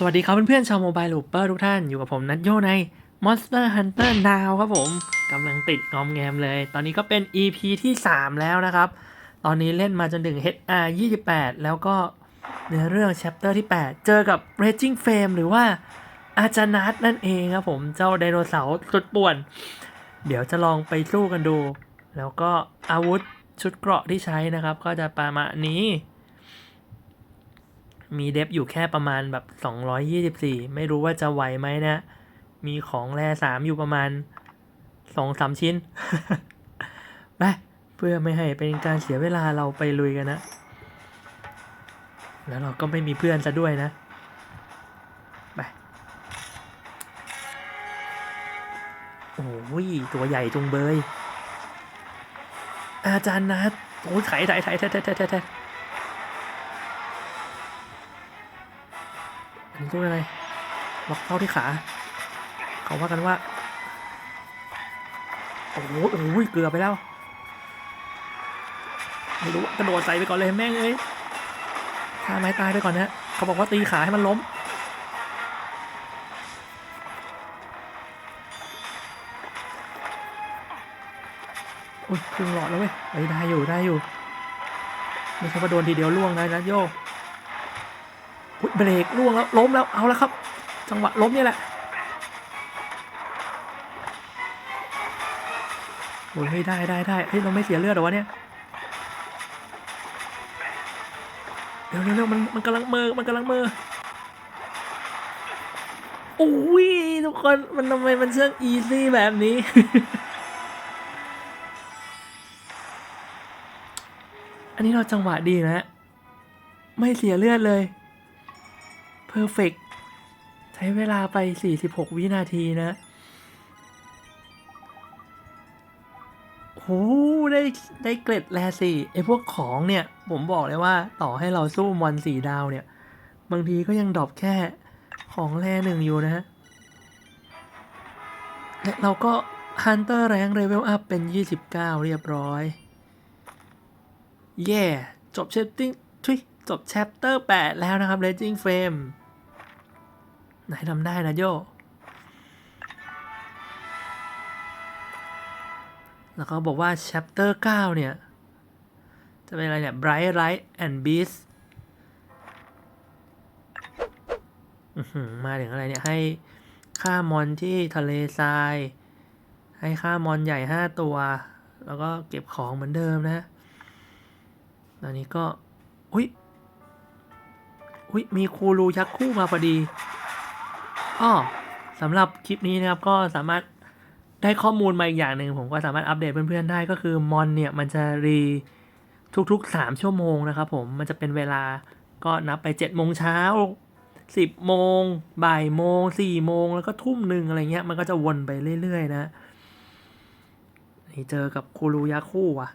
สวัสดีครับเพื่อนๆชาวโมบายลูปเปอร์ทุกท่านอยู่กับผมนัทโยใน Monster Hunter Now ครับผมกำลังติดงอมแงมเลย ตอนนี้ก็เป็น EP ที่ 3 แล้วนะครับ ตอนนี้เล่นมาจนถึง HR 28 แล้วก็เนื้อเรื่อง Chapter ที่ 8 เจอกับ Raging Flame หรือว่าอาจารย์นัทนั่นเองครับผมเจ้าไดโนเสาร์สุดป่วน เดี๋ยวจะลองไปสู้กันดู แล้วก็อาวุธชุดเกราะที่ใช้นะครับ ก็จะประมาณนี้ มีเดฟอยู่แค่ประมาณแบบ 224 ไม่รู้ว่าจะไหวไหมนะ มีของแร่สามอยู่ประมาณสองสามชิ้นไปเพื่อไม่ให้เป็นการเสียเวลาเราไปลุยกันนะ แล้วเราก็ไม่มีเพื่อนซะด้วยนะไปโอ้ยตัวใหญ่จงเบย อาจารย์นัดโอ้ยไถไถไถไถไถไถ ไถไถอันนี้ตัวอะไรล็อกเข้าที่ขา เขาว่ากันว่า โอ้โหโอ้โหเกือบไปแล้ว ไม่รู้กระโดดใส่ไปก่อนเลยแม่งเอ้ยท่าไม้ตายไปก่อนนะเขาบอกว่าตีขาให้มันล้มอุ้ยครึ่งหลอดแล้วเว้ยได้อยู่ได้อยู่ ไม่ใช่ว่าโดนทีเดียวล่วงนะนะโยอุ๊ย เบรกล่วงแล้วล้มแล้วเอาแล้วครับ จังหวะล้มนี่แหละโอ้ยได้ได้ได้เฮ้ยเราไม่เสียเลือดหรอวะเนี่ยเร็วเร็วเร็วมันมันกำลังเมอมันกำลังเมอโอ้ยทุกคนมันทำไมมันเชื่องอีซี่แบบนี้อันนี้เราจังหวะดีนะ ไม่เสียเลือดเลย เพอร์เฟกใช้เวลาไป 46 วินาทีนะโหได้ได้เกร็ดแลสี่ไอพวกของเนี่ย ผมบอกเลยว่าต่อให้เราสู้มอนสี่ดาวเนี่ย บางทีก็ยังดรอปแค่ของแร่หนึ่งอยู่นะฮะและเราก็ฮันเตอร์แรงเลเวลอัพเป็น 29 เรียบร้อยเย่จบเชปติ้ง จบแชปเตอร์ 8 แล้วนะครับ Raging Flame ไหนทำได้นะโย แล้วเขาบอกว่า chapter 9 เนี่ย จะเป็นอะไรเนี่ย bright light and beast มาถึงอะไรเนี่ย ให้ฆ่ามอนที่ทะเลทราย ให้ฆ่ามอนใหญ่ 5 ตัว แล้วก็เก็บของเหมือนเดิมนะ ตอนนี้ก็ อุ้ย อุ้ยมีคูรูยักษ์คู่มาพอดีอ้อสำหรับคลิปนี้นะครับก็สามารถได้ข้อมูลมาอีกอย่างหนึ่งผมก็สามารถอัปเดตเพื่อนๆได้ก็คือมอนเนี่ยมันจะรีทุกๆ 3 ชั่วโมงนะครับผมมันจะเป็นเวลาก็นับไป7โมงเช้า10โมงบ่ายโมง4โมงแล้วก็ทุ่มหนึ่งอะไรเงี้ยมันก็จะวนไปเรื่อยๆ นะนี่เจอกับคูรูยาคู่ว่ะ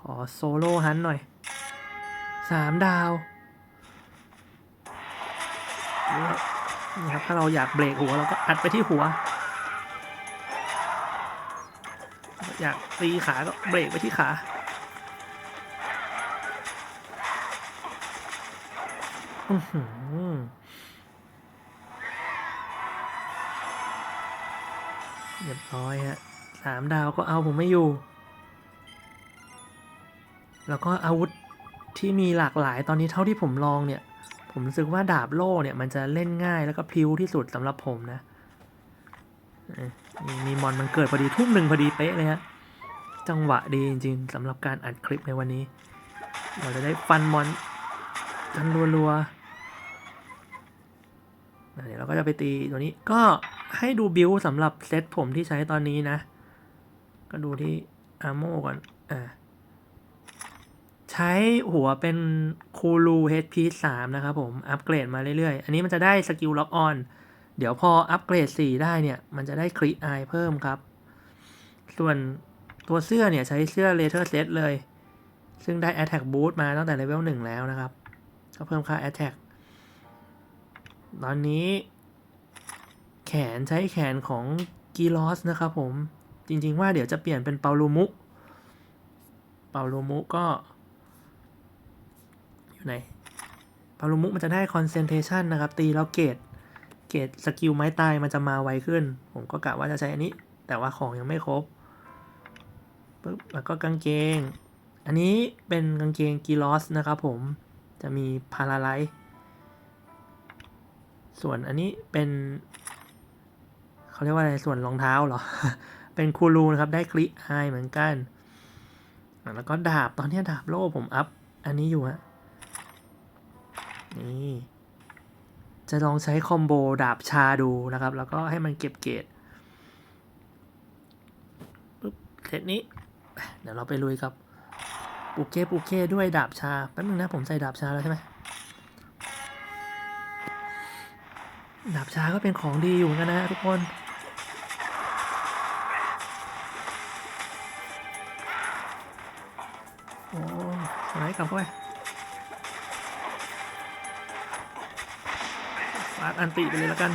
ขอโซโล่ฮันหน่อยสามดาว นี่ครับถ้าเราอยากเบรกหัวเราก็อัดไปที่หัว อยากตีขาก็เบรกไปที่ขาอื้อหือเรียบร้อยฮะสามดาวก็เอาผมไม่อยู่ แล้วก็อาวุธที่มีหลากหลายตอนนี้เท่าที่ผมลองเนี่ย ผมรู้สึกว่าดาบโล่เนี่ยมันจะเล่นง่ายแล้วก็พิ้วที่สุดสำหรับผมนะมีมีมอนมันเกิดพอดีทุ่มหนึ่งพอดีเป๊ะเลยฮะจังหวะดีจริงๆสำหรับการอัดคลิปในวันนี้ เราจะได้ฟันมอนกันรัวๆเดี๋ยวเราก็จะไปตีตัวนี้ก็ให้ดูบิลสำหรับเซตผมที่ใช้ตอนนี้นะ ก็ดูที่อาโมก่อน อ่า ช้หัวเป็นคูลู HP 3นะครับผม อัปเกรดมาเรื่อยๆ อันนี้มันจะได้สกิลล็อกออน เดี๋ยวพออัปเกรด 4 ได้เนี่ย มันจะได้คริไอเพิ่มครับ ส่วนตัวเสื้อเนี่ย ใช้เสื้อเลเทอร์เซตเลย ซึ่งได้ Attack Boost มาตั้งแต่เลเวล1แล้วนะครับ ก็เพิ่มค่า Attack ตอนนี้ แขนใช้แขนของกีลอสนะครับผม จริงๆว่าเดี๋ยวจะเปลี่ยนเป็นเปาลูมุ เปาลูมุก็ อยู่ไหนปารุมุกมันจะได้ concentration นะครับ ตีแล้วเกรดเกรดสกิลไม้ตายมันจะมาไวขึ้น ผมก็กะว่าจะใช้อันนี้ แต่ว่าของยังไม่ครบปึ๊บแล้วก็กางเกง อันนี้เป็นกางเกงกีลอสนะครับผมจะมีพาราไลท์ส่วนอันนี้เป็นเขาเรียกว่าอะไรส่วนรองเท้าเหรอ เป็นคูรูนะครับได้คลิไอเหมือนกัน แล้วก็ดาบตอนนี้ดาบโล่ผมอัพ อันนี้อยู่ฮะ นี่จะลองใช้คอมโบดาบชาดูนะครับ แล้วก็ให้มันเก็บเกรดปุ๊บเซตนี้ เดี๋ยวเราไปลุยกับปูเก้ปูเก้ด้วยดาบชา แป๊บนึงนะผมใส่ดาบชาแล้วใช่ไหมดาบชาก็เป็นของดีอยู่เหมือนกันนะทุกคน โอ้สไลด์กลับเข้าไป ฟาดอันติไปเลยแล้วกัน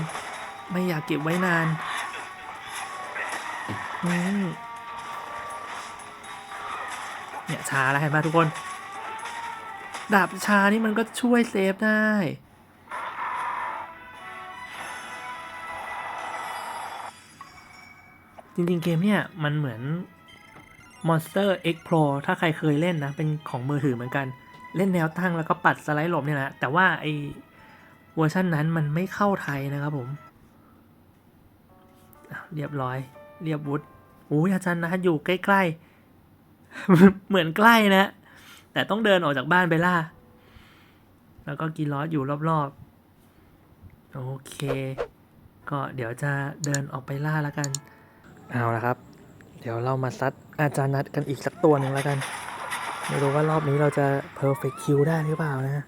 ไม่อยากเก็บไว้นานเนี่ยชาแล้วเห็นไหมทุกคน ดาบชานี่มันก็ช่วยเซฟได้จริงๆ เกมเนี่ยมันเหมือน Monster X Pro ถ้าใครเคยเล่นนะ เป็นของมือถือเหมือนกัน เล่นแนวตั้งแล้วก็ปัดสไลด์หลบเนี่ยนะ แต่ว่าไอ เวอร์ชันนั้นมันไม่เข้าไทยนะครับผมเรียบร้อย เรียบวุฒโอ้ยอาจารย์นะอยู่ใกล้ๆ เหมือนใกล้นะ แต่ต้องเดินออกจากบ้านไปล่า แล้วก็กินล้ออยู่รอบๆ โอเค ก็เดี๋ยวจะเดินออกไปล่าแล้วกัน เอาละครับ เดี๋ยวเรามาซัดอาจารย์นัดกันอีกสักตัวหนึ่งแล้วกัน ไม่รู้ว่ารอบนี้เราจะ perfect kill ได้หรือเปล่านะ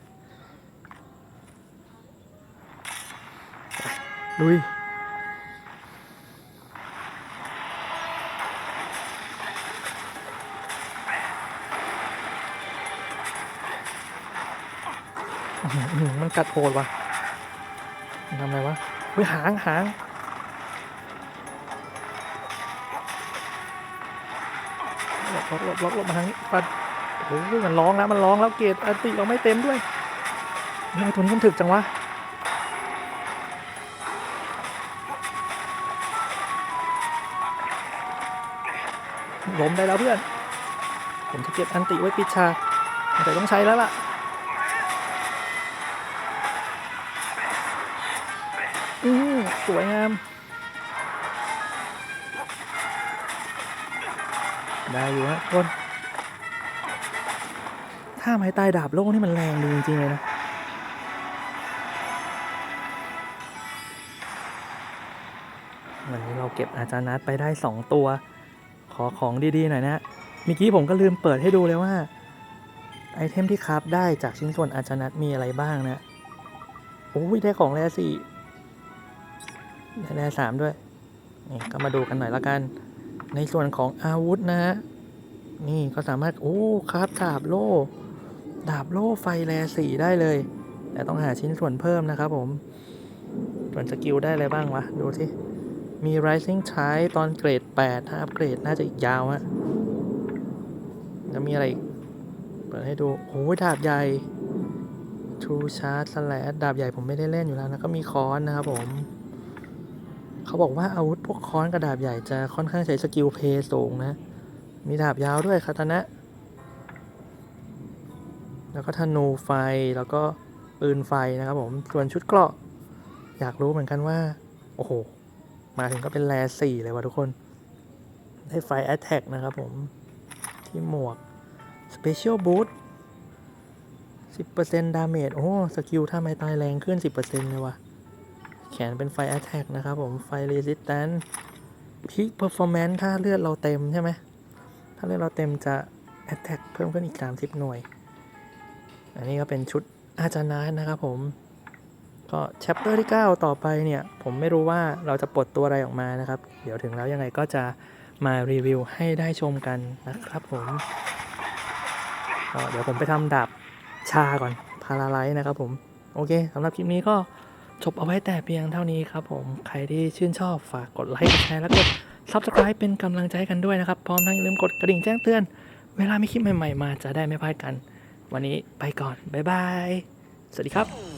ไป ลุยมันกัดโหดว่ะทำไรวะเฮ้ยหางหางหลบหลบหลบหลบหลบมาทางนี้ปัดโอ้โหมันร้องแล้วมันร้องแล้วเกรดอันติเราไม่เต็มด้วยเฮ้ยตัวนี้มันถึกจังวะ ล้มได้แล้วเพื่อน ผมจะเก็บอันติไว้ปิดฉากแต่ต้องใช้แล้วล่ะอือสวยงาม ได้อยู่ฮะคนถ้าไม้ตายดาบโลกนี่มันแรงดีจริงๆเลยนะวันนี้เราเก็บอาจารย์นัดไปได้ 2 ตัว ขอของดีๆหน่อยนะเมื่อกี้ผมก็ลืมเปิดให้ดูเลยว่า ไอเทมที่คราฟได้จากชิ้นส่วนอาจารย์นัดมีอะไรบ้างนะโอ้ยได้ของแร่สี่ได้แร่สามด้วยนี่ก็มาดูกันหน่อยละกัน ในส่วนของอาวุธนะฮะนี่ก็สามารถโอ้คราฟดาบโล่ดาบโล่ไฟแร่สีได้เลย แต่ต้องหาชิ้นส่วนเพิ่มนะครับผม ส่วนสกิลได้อะไรบ้างวะ ดูที่ มี Rising Tide ตอนเกรด 8 ถ้าอัปเกรดน่าจะอีกยาวฮะแล้วมีอะไรอีก เปิดให้ดู โอ้ยดาบใหญ่ True Charge Slash ดาบใหญ่ผมไม่ได้เล่นอยู่แล้วนะก็มีค้อนนะครับผม เขาบอกว่าอาวุธพวกค้อนกระดาบใหญ่จะค่อนข้างใช้สกิลเพย์สูงนะ มีดาบยาวด้วยคาตานะ แล้วก็ธนูไฟแล้วก็ปืนไฟนะครับผม ส่วนชุดเกราะ อยากรู้เหมือนกันว่า โอ้โห มาถึงก็เป็นแรสี่เลยว่ะทุกคน ได้ไฟแอตแทกนะครับผม ที่หมวก Special Boost 10%ดาเมจโอ้สกิลถ้าไม่ตายแรงขึ้น10%เลยว่ะ แขนเป็นไฟ Attack นะครับผม ไฟ Resistance Peak Performance ถ้าเลือดเราเต็มใช่ไหม ถ้าเลือดเราเต็มจะ Attack เพิ่มขึ้นอีก30หน่วย อันนี้ก็เป็นชุดอาจารย์นานะครับผม ก็ chapter ที่ 9 ต่อไปเนี่ย ผมไม่รู้ว่าเราจะปลดตัวอะไรออกมานะครับ เดี๋ยวถึงแล้วยังไงก็จะมารีวิวให้ได้ชมกันนะครับผมเดี๋ยวผมไปทำดาบชาก่อนพาราไลท์นะครับผมโอเคสำหรับคลิปนี้ก็จบเอาไว้แต่เพียงเท่านี้ครับผมใครที่ชื่นชอบฝากกดไลค์กดแชร์แล้วกด Subscribe เป็นกำลังใจกันด้วยนะครับ พร้อมทั้งอย่าลืมกดกระดิ่งแจ้งเตือน เวลามีคลิปใหม่ๆมาจะได้ไม่พลาดกัน วันนี้ไปก่อน บ๊ายบาย สวัสดีครับ